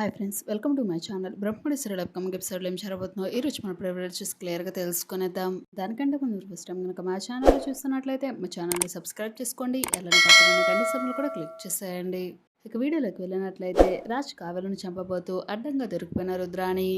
Hi friends welcome to my channel Brahmadi serial upcoming ఎపిసోడ్లో ఏం జరగబోతుందో ఈ రోజు మన ప్రివిలేజ్ చూసి క్లియర్గా తెలుసుకునేద్దాం. దానికంటే ముందు ఫస్ట్ టైం కనుక మా ఛానల్ చూస్తున్నట్లయితే మా ఛానల్ని సబ్స్క్రైబ్ చేసుకోండి. ఎలాంటి పక్కన గంట సభ్యులు కూడా క్లిక్ చేసేయండి. ఇక వీడియోలోకి వెళ్ళినట్లయితే రాజ్ కావలను చంపబోతూ అడ్డంగా దొరికిపోయిన రుద్రాణి.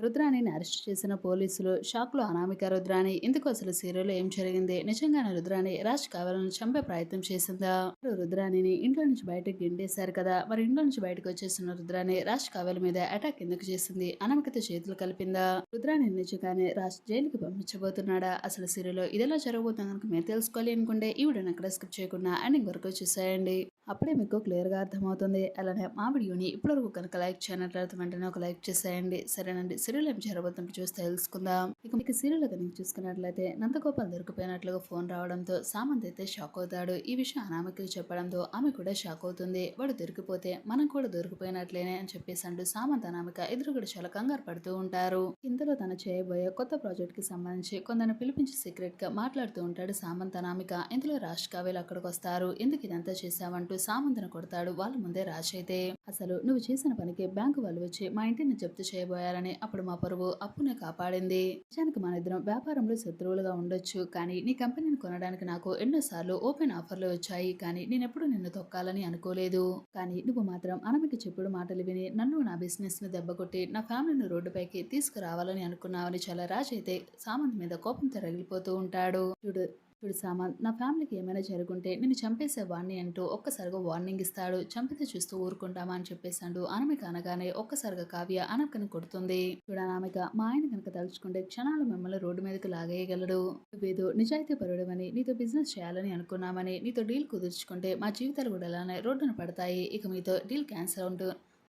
రుద్రాణిని అరెస్ట్ చేసిన పోలీసులు షాక్లో అనామిక రుద్రాణి. ఇందుకు అసలు సీరియల్లో ఏం జరిగింది? నిజంగానే రుద్రాణి రాజ్ కావాలని చంపే ప్రయత్నం చేసిందా? రుద్రాణిని ఇంట్లో నుంచి బయటకు గిండేశారు కదా మరి ఇంట్లో నుంచి బయటకు వచ్చేసిన రుద్రాణి రాజ్ కావల మీద అటాక్ ఎందుకు చేసింది? అనామికతో చేతులు కలిపిందా? రుద్రాణి నిజంగానే రాజ్ జైలుకి పంపించబోతున్నాడా? అసలు సీరియల్లో ఇదెలా జరగబోతుందని కనుక మీరు తెలుసుకోవాలి అనుకుంటే ఈ వీడియోని ఎక్కడ స్కిప్ చేయకుండా అండ్ వరకు చూసేయండి. అప్పుడే మీకు క్లియర్గా అర్థమవుతుంది. అలానే మా వీడియోని ఇప్పటివరకు కనుక లైక్ చేయనట్లయితే వెంటనే ఒక లైక్ చేసేయండి. సరేనండి. సీరియల్ ఏం జరగబోతుంటే చూస్తే తెలుసుకుందాం. ఇక మీకు సీరియల్ కనుక చూసుకున్నట్లయితే నందగోపాల్ దొరికిపోయినట్లుగా ఫోన్ రావడంతో సామంత్ అయితే షాక్ అవుతాడు. ఈ విషయం అనామకి చెప్పడంతో ఆమె కూడా షాక్ అవుతుంది. వాడు దొరికిపోతే మనం కూడా దొరికిపోయినట్లేనే అని చెప్పేసి అంటూ సామంత్ అనామిక ఇద్దరు కూడా చాలా కంగారు పడుతూ ఉంటారు. ఇందులో తను చేయబోయే కొత్త ప్రాజెక్ట్కి సంబంధించి కొందరిని పిలిపించి సీక్రెట్గా మాట్లాడుతూ ఉంటాడు సామంత్ అనామిక. ఇందులో రాజ్ కావేలు అక్కడికి వస్తారు ఎందుకు ఇదంతా చేశావంటూ సామంతను కొడతాడు వాళ్ళ ముందే రాజ్ అయితే అసలు నువ్వు చేసిన పనికి బ్యాంకు వాళ్ళు వచ్చి మా ఇంటిని జప్తు చేయబోయారని అప్పుడు మా పరువు అప్పునే కాపాడింది. నిజానికి మన ఇద్దరం వ్యాపారంలో శత్రువులుగా ఉండొచ్చు కానీ నీ కంపెనీని కొనడానికి నాకు ఎన్నోసార్లు ఓపెన్ ఆఫర్లు వచ్చాయి కానీ నేనెప్పుడు నిన్ను తొక్కాలని అనుకోలేదు. కానీ నువ్వు మాత్రం అనమికి చెప్పుడు మాటలు విని నన్ను నా బిజినెస్ని దెబ్బకొట్టి నా ఫ్యామిలీని రోడ్డుపైకి తీసుకురావాలని అనుకున్నావని చాలా రాజ్ అయితే సామంత్ మీద కోపంతో రగిలిపోతూ ఉంటాడు. చూడు చూడు సామంత్ నా ఫ్యామిలీకి ఏమైనా జరుగుంటే నేను చంపేసేవాడిని అంటూ ఒక్కసారిగా వార్నింగ్ ఇస్తాడు. చంపితే చూస్తూ ఊరుకుంటామా అని చెప్పేశాడు. అనమిక అనగానే ఒక్కసారిగా కావ్య అనమికను కొడుతుంది. చూడనామిక మా ఆయన కనుక తలుచుకుంటే క్షణాలు మిమ్మల్ని రోడ్డు మీదకి లాగేయగలడు. నువ్వేదో నిజాయితీ పరుడమని నీతో బిజినెస్ చేయాలని అనుకున్నామని నీతో డీల్ కుదుర్చుకుంటే మా జీవితాలు కూడా అలానే రోడ్డున పడతాయి. ఇక మీతో డీల్ క్యాన్సిల్ ఉంటూ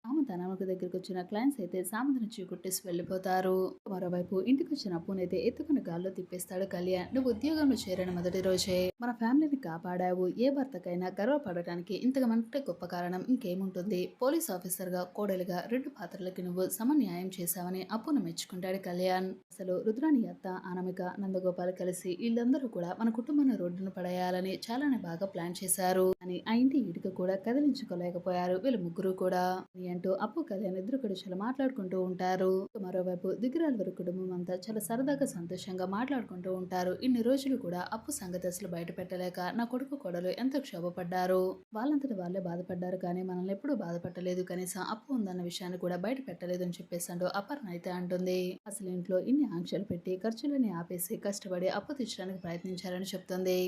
సామంత్ అనామక దగ్గరికి వచ్చిన క్లయింట్స్ అయితే సామంత్ చీకొట్టేసి వెళ్ళిపోతారు. మరోవైపు ఇంటికి వచ్చిన అప్పునైతే ఎత్తుకుని గాల్లో తిప్పేస్తాడు కళ్యాణ్. నువ్వు ఉద్యోగంలో చేరిన మొదటి రోజే. మన ఫ్యామిలీని కాపాడావు. ఏ భర్తకైనా గర్వపడటానికి ఇంతగా మనకి గొప్ప కారణం ఇంకేముంటుంది? పోలీస్ ఆఫీసర్గా కోడలిగా రెండు పాత్రలకి నువ్వు సమన్యాయం చేశావని అప్పును మెచ్చుకుంటాడు కళ్యాణ్. అసలు రుద్రాణి అత్త అనమిక నందగోపాల్ కలిసి వీళ్ళందరూ కూడా మన కుటుంబాన్ని రోడ్డును పడేయాలని చాలానే బాగా ప్లాన్ చేశారు. అని ఆ ఇంటి ఇటుక కూడా కదిలించుకోలేకపోయారు. వీళ్ళు ముగ్గురు కూడా అని అంటూ అప్పు కళ్యాణ్ ఇద్దరు కూడా చాలా మాట్లాడుకుంటూ ఉంటారు. మరోవైపు దిగిరాల వారి కుటుంబం అంతా చాలా సరదాగా సంతోషంగా మాట్లాడుకుంటూ ఉంటారు. ఇన్ని రోజులు కూడా అప్పు సంగతి అసలు బయట పెట్టలేక నా కొడుకు కొడలు ఎంతో క్షోభపడ్డారు. వాళ్ళంతటి వాళ్ళే బాధపడ్డారు కానీ మనల్ని ఎప్పుడూ బాధపడలేదు కనీసం అప్పు ఉందన్న విషయాన్ని కూడా బయట పెట్టలేదు అని చెప్పేసి అంటూ అపర్ణ అయితే అంటుంది. అసలు ఇంట్లో ఇన్ని ఆంక్షలు పెట్టి ఖర్చులని ఆపేసి కష్టపడి అప్పు తీర్చడానికి ప్రయత్నించారని చెప్తుంది.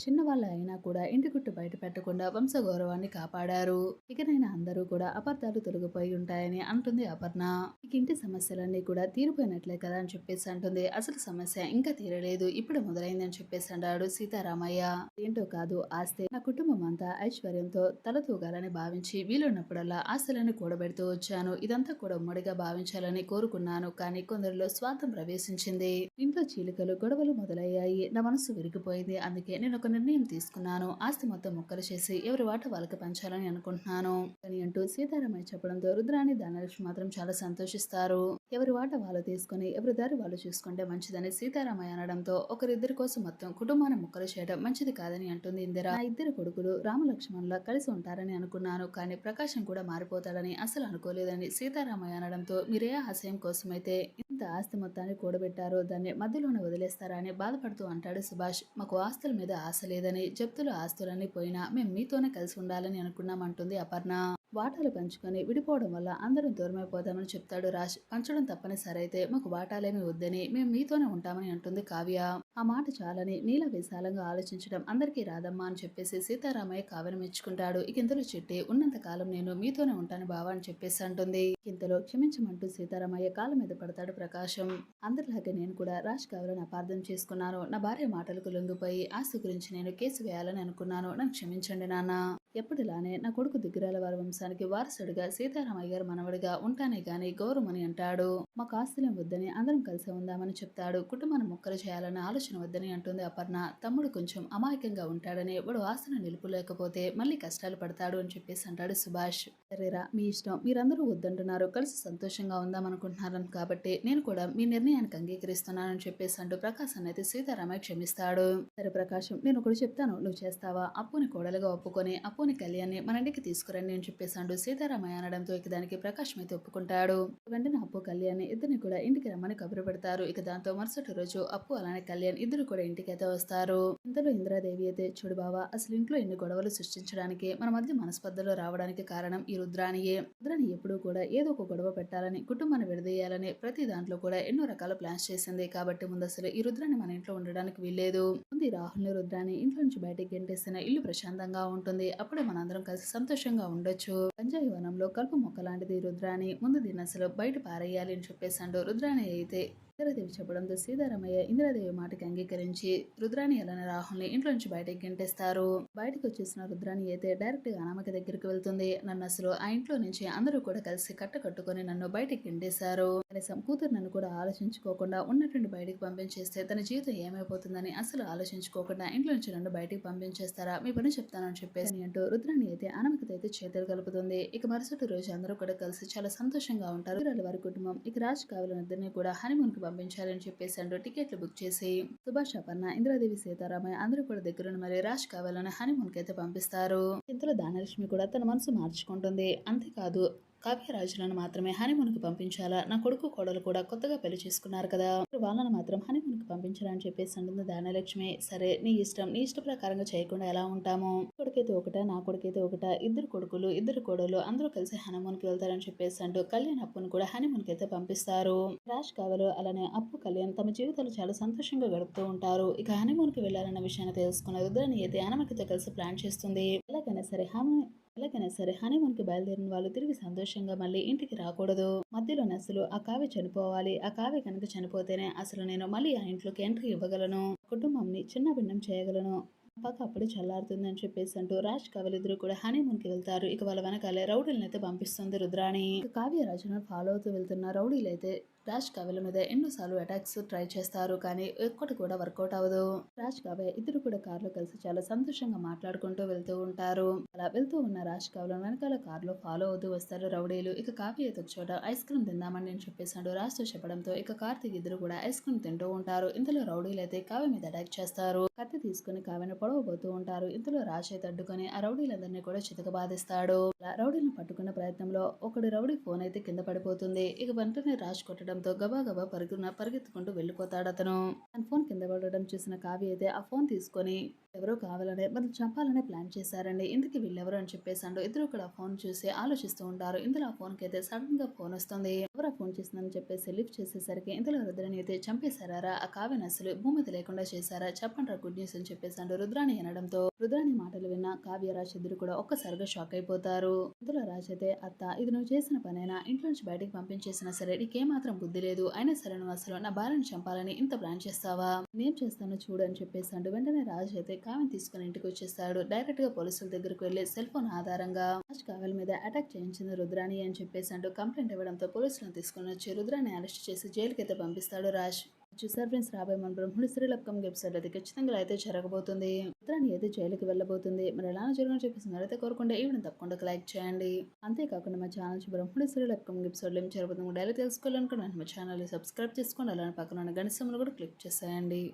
చిన్నవాళ్ళు అయినా కూడా ఇంటి గుట్టు బయట పెట్టకుండా వంశగౌరవాన్ని కాపాడారు. ఇకనైనా అందరూ కూడా అపార్థాలు తొలగిపోయి ఉంటాయని అంటుంది అపర్ణ. ఇక ఇంటి సమస్యలన్నీ కూడా తీరిపోయినట్లే కదా అని చెప్పేసి అంటుంది. అసలు సమస్య ఇంకా తీరలేదు. ఇప్పుడు మొదలైంది అని చెప్పేసి అన్నాడు సీతారామయ్య. ఏంటో కాదు ఆస్తే. నా కుటుంబం అంతా ఐశ్వర్యంతో తలతూగాలని భావించి వీలున్నప్పుడల్లా ఆస్తులను కూడబెడుతూ వచ్చాను. ఇదంతా కూడా ఉమ్మడిగా భావించాలని కోరుకున్నాను. కానీ కొందరిలో స్వార్థం ప్రవేశించింది. ఇంట్లో చీలికలు గొడవలు మొదలయ్యాయి. నా మనసు విరిగిపోయింది. అందుకే నేను ఒక నిర్ణయం తీసుకున్నాను. ఆస్తి మొత్తం ముక్కలు చేసి ఎవరి వాట వాళ్ళకి పంచాలని అనుకుంటున్నాను. అని అంటూ సీతారామయ్య చెప్పడంతో రుద్రాణి ధనలక్ష్మి మాత్రం చాలా సంతోషిస్తారు. ఎవరి వాట వాళ్ళు తీసుకుని ఎవరి దారి వాళ్ళు చూసుకుంటే మంచిదని సీతారామయ్య అనడంతో ఒకరిద్దరి కోసం మొత్తం కుటుంబాన్ని ముక్కలు చేయడం మంచిది కాదని అంటుంది ఇందిర. నా ఇద్దరు కొడుకులు రామలక్ష్మణుల కలిసి ఉంటారని అనుకున్నాను కానీ ప్రకాశం కూడా మారిపోతాడని అసలు అనుకోలేదని సీతారామయ్య అనడంతో మీరే ఆశయం కోసమైతే ఇంత ఆస్తి మొత్తాన్ని కూడబెట్టారో దాన్ని మధ్యలోనే వదిలేస్తారా అని బాధపడుతూ అంటాడు సుభాష్. మాకు ఆస్తుల మీద ఆశ లేదని జప్తులు ఆస్తులన్నీ పోయినా మేము మీతోనే కలిసి ఉండాలని అనుకున్నామంటుంది అపర్ణ. వాటాలు పంచుకొని విడిపోవడం వల్ల అందరం దూరమైపోదామని చెప్తాడు రాజ్. పంచడం తప్పనిసరి అయితే మాకు వాటాలేమీ వద్దని మేము మీతోనే ఉంటామని అంటుంది కావ్య. ఆ మాట చాలని నీల విశాలంగా ఆలోచించడం అందరికీ రాదమ్మా అని చెప్పేసి సీతారామయ్య కావ్యను మెచ్చుకుంటాడు. ఇక ఇంతలో చెట్టి ఉన్నంత కాలం నేను మీతోనే ఉంటాను బావా అని చెప్పేసి అంటుంది. ఇంతలో క్షమించమంటూ సీతారామయ్య కాళ్ళ మీద పడతాడు ప్రకాశం. అందరిలాగే నేను కూడా రాజ్ కావాలని అపార్థం చేసుకున్నాను. నా భార్య మాటలకు లొంగిపోయి ఆస్తి గురించి నేను కేసు వేయాలని అనుకున్నాను. నన్ను క్షమించండి నాన్న. ఎప్పటిలానే నా కొడుకు దిగ్గరాల వారి వంశానికి వారసుడిగా సీతారామయ్య గారు మనవడిగా ఉంటానే గాని గౌరవమని అంటాడు. మాకు ఆస్తులేం వద్దని అందరం కలిసి ఉందామని చెప్తాడు. కుటుంబాన్ని మొక్కలు చేయాలన్న ఆలోచన ఆలోచన వద్దని అంటుంది అపర్ణ. తమ్ముడు కొంచెం అమాయకంగా ఉంటాడని వాడు ఆశను నిలుపులేకపోతే మళ్ళీ కష్టాలు పడతాడు అని చెప్పేసి అంటాడు సుభాష్. సరేరా మీ ఇష్టం. మీరందరూ వద్దంటున్నారు. కలిసి సంతోషంగా ఉందాం అనుకుంటున్నారని కాబట్టి నేను కూడా మీ నిర్ణయానికి అంగీకరిస్తున్నానని చెప్పేసి అంటూ ప్రకాశం అయితే సీతారామయ్య క్షమిస్తాడు. సరే ప్రకాశం నేను ఒకటి చెప్తాను. నువ్వు చేస్తావా? అప్పుని కోడలుగా ఒప్పుకొని అప్పుని కళ్యాణ్ని మన ఇంటికి తీసుకురండి అని చెప్పేసి అంటూ సీతారామయ్య అనడంతో ఇక దానికి ప్రకాశం అయితే ఒప్పుకుంటాడు. వెంటనే అప్పు కళ్యాణ్ ఇద్దరిని కూడా ఇంటికి రమ్మని కబురు పెడతారు. ఇక దాంతో మరుసటి రోజు అప్పు అలానే కళ్యాణ్ ఇద్దరు కూడా ఇంటికి అయితే వస్తారు. ఇంతలో ఇంద్రాదేవి అయితే చూడు బావా అసలు ఇంట్లో ఎన్ని గొడవలు సృష్టించడానికి మన మధ్య మనస్పర్ధలో రావడానికి కారణం ఈ రుద్రానియే రుద్రాని ఎప్పుడూ కూడా ఏదో ఒక గొడవ పెట్టాలని కుటుంబాన్ని విడదీయాలని ప్రతి దాంట్లో కూడా ఎన్నో రకాల ప్లాన్స్ చేసింది. కాబట్టి ముందు అసలు ఈ రుద్రాన్ని మన ఇంట్లో ఉండడానికి వీల్లేదు. ముందు రాహుల్ని రుద్రాన్ని ఇంట్లో నుంచి బయటకు గెంటేసిన ఇల్లు ప్రశాంతంగా ఉంటుంది. అప్పుడే మనందరం కలిసి సంతోషంగా ఉండొచ్చు. పంజాయి వనంలో కలుపు మొక్క లాంటిది రుద్రాని ముందు దీన్ని అసలు బయట పారేయాలి అని చెప్పేసాడు రుద్రాని అయితే ఇంద్రదేవి చెప్పడంతో సీతారామయ్య ఇంద్రదేవి మాటకి అంగీకరించి రుద్రాణి అలానే రాహుల్ని ఇంట్లో నుంచి బయటకి గెంటేస్తారు. బయటకు వచ్చేసిన రుద్రాణి అయితే డైరెక్ట్గా అనామక దగ్గరికి వెళ్తుంది. నన్ను అసలు ఆ ఇంట్లో నుంచి అందరూ కూడా కలిసి కట్ట కట్టుకొని నన్ను బయటికి గెంటేశారు. కనీసం కూతురు నన్ను కూడా ఆలోచించుకోకుండా ఉన్నటువంటి బయటకు పంపించేస్తే తన జీవితం ఏమైపోతుందని అసలు ఆలోచించుకోకుండా ఇంట్లో నుంచి నన్ను బయటికి పంపించేస్తారా? మీ పని చెప్తానని చెప్పేసి అంటూ రుద్రాణి అయితే అనామకత అయితే చేతులు కలుపుతుంది. ఇక మరుసటి రోజు అందరూ కూడా కలిసి చాలా సంతోషంగా ఉంటారు. వారి కుటుంబం ఇక రాజ్ కావాలని ఇద్దరిని కూడా హనీమూన్కి పంపించాలని చెప్పేసి అంటూ టికెట్లు బుక్ చేసి సుభాష్ అపర్ణ ఇంద్రాదేవి సీతారామయ్య అందరూ కూడా దగ్గరున్న మరి రాజ్ కావాలని హనీమూన్కి అయితే పంపిస్తారు. ఇంతలో దానలక్ష్మి కూడా తన మనసు మార్చుకుంటుంది. అంతేకాదు కావ్యరాజులను మాత్రమే హనీమూన్కి పంపించాలా? నా కొడుకు కోడలు కూడా కొత్తగా పెళ్ళి చేసుకున్నారు కదా. వాళ్ళని మాత్రం హనీమూన్కి పంపించాలని చెప్పేసి అంటుంది దానలక్ష్మి సరే నీ ఇష్టం. నీ ఇష్ట ప్రకారంగా చేయకుండా ఎలా ఉంటాము? కొడుకైతే ఒకట? నా కొడుకైతే ఒకట? ఇద్దరు కొడుకులు ఇద్దరు కోడలు అందరూ కలిసి హనీమూన్కి వెళ్తారని చెప్పేసి అంటూ కళ్యాణ్ అప్పును కూడా హనీమూన్కి అయితే పంపిస్తారు. రాజ్ కావలు అలానే అప్పు కళ్యాణ్ తమ జీవితాలు చాలా సంతోషంగా గడుపుతూ ఉంటారు. ఇక హనీమూన్కి వెళ్ళాలన్న విషయాన్ని తెలుసుకున్న రుద్రాని అయితే అనమకితో కలిసి ప్లాన్ చేస్తుంది. ఎలాగైనా సరే హనీ ఎలాగైనా సరే హనీమూన్కి బయలుదేరిన వాళ్ళు తిరిగి సంతోషంగా మళ్ళీ ఇంటికి రాకూడదు. మధ్యలోనే అసలు ఆ కావ్య చనిపోవాలి. ఆ కావ్య కనుక చనిపోతేనే అసలు నేను మళ్ళీ ఆ ఇంట్లోకి ఎంట్రీ ఇవ్వగలను. కుటుంబంని చిన్న భిన్నం చేయగలను. పక్క అప్పుడే చల్లారుతుందని చెప్పేసి అంటూ రాజ్ కవలి ఇద్దరు కూడా హనీమూన్కి వెళ్తారు. ఇక వాళ్ళ వెనకాలే రౌడీలను అయితే పంపిస్తుంది రుద్రాణి. ఇక కావ్య ఫాలో అవుతూ వెళ్తున్న రౌడీలు అయితే రాజ్ కావ్యల మీద ఎన్నోసార్లు అటాక్స్ ట్రై చేస్తారు కానీ ఒక్కటి కూడా వర్కౌట్ అవ్వదు. రాజ్ కావ్య ఇద్దరు కూడా కారులో కలిసి చాలా సంతోషంగా మాట్లాడుకుంటూ వెళ్తూ ఉంటారు. అలా వెళ్తూ ఉన్న రాజ్ కావ్య వెనకాల కారులో ఫాలో అవుతూ వస్తారు రౌడీలు. ఇక కావ్య అయితే చోట ఐస్ క్రీమ్ తిందామని నేను చెప్పేసాడు రాజ్తో చెప్పడంతో ఇక కార్తీక్ ఇద్దరు కూడా ఐస్ క్రీమ్ తింటూ ఉంటారు. ఇంతలో రౌడీలు అయితే కావ్య మీద అటాక్ చేస్తారు. కత్తి తీసుకుని కావ్యను పొడవబోతూ ఉంటారు. ఇంతలో రాజ్ అయితే అడ్డుకొని ఆ రౌడీలందరినీ కూడా చితక బాధిస్తాడు. రౌడీలను పట్టుకున్న ప్రయత్నంలో ఒకడు రౌడీ ఫోన్ అయితే కింద పడిపోతుంది. ఇక వెంటనే రాజ్ కొట్టడం గబా గబా పరుగున పరిగెత్తుకుంటూ వెళ్ళిపోతాడు అతను తన ఫోన్ కింద పడడం చూసిన కావ్య అయితే ఆ ఫోన్ తీసుకొని ఎవరో కావాలనే మనం చంపాలనే ప్లాన్ చేశారండి. ఇందుకు వీళ్ళెవరు అని చెప్పేసాడు ఇద్దరు కూడా ఫోన్ చూసి ఆలోచిస్తూ ఉంటారు. ఇందులో ఆ ఫోన్కి అయితే సడన్గా ఫోన్ వస్తుంది. ఎవరు ఫోన్ చేసిందని చెప్పేసి లిఫ్ట్ చేసేసరికి ఇందులో రుద్రాని అయితే చంపేశారా ఆ కావ్యని అసలు భూమిత లేకుండా చేశారా? చెప్పండి గుడ్ న్యూస్ అని చెప్పేసాడు రుద్రాని అనడంతో రుద్రాని మాటలు విన్న కావ్య రాజ్ ఇద్దరు కూడా ఒక్కసారిగా షాక్ అయిపోతారు. ఇందులో రాజ్ అయితే అత్త ఇది నువ్వు చేసిన పనైనా? ఇంట్లో నుంచి బయటకు పంపించేసినా సరే నీకేమాత్రం బుద్ధి లేదు. అయినా సరే నువ్వు అసలు నా భార్యను చంపాలని ఇంత ప్లాన్ చేస్తావా? నేను చేస్తాను చూడు అని చెప్పేసాడు వెంటనే రాజ్ అయితే కావ్యం తీసుకుని ఇంటికి వచ్చేస్తాడు డైరెక్ట్గా పోలీసుల దగ్గరకు వెళ్ళి సెల్ ఫోన్ ఆధారంగా రాజ్ కావ్యల మీద అటాక్ చేయించింది రుద్రాణి అని చెప్పేసాడు కంప్లైంట్ ఇవ్వడంతో పోలీసులను తీసుకుని వచ్చి రుద్రాన్ని అరెస్ట్ చేసి జైలుకి అయితే పంపిస్తాడు రాజ్. చూసారు ఫ్రెండ్స్ రాబోయే మన బ్రహ్మణి శ్రీల అప్కమింగ్ ఎపిసోడ్ అయితే ఖచ్చితంగా అయితే జరగబోతుంది. రుద్రాణి అయితే జైలుకి వెళ్ళబోతుంది. మరి ఎలా జరగని చెప్పేసి మరైతే కోరుకుంటే ఈ తప్పకుండా లైక్ చేయండి. అంతేకాకుండా మా ఛానల్ బ్రహ్మణి శ్రీల అప్కమింగ్ ఎపిసోడ్లో ఏం జరగబోతుంది డైలీ తెలుసుకోవాలనుకుంటున్నాను మా ఛానల్ సబ్స్క్రైబ్ చేసుకోండి. అలానే పక్కన ఉన్న గణితంలో కూడా క్లిక్ చేసేయండి.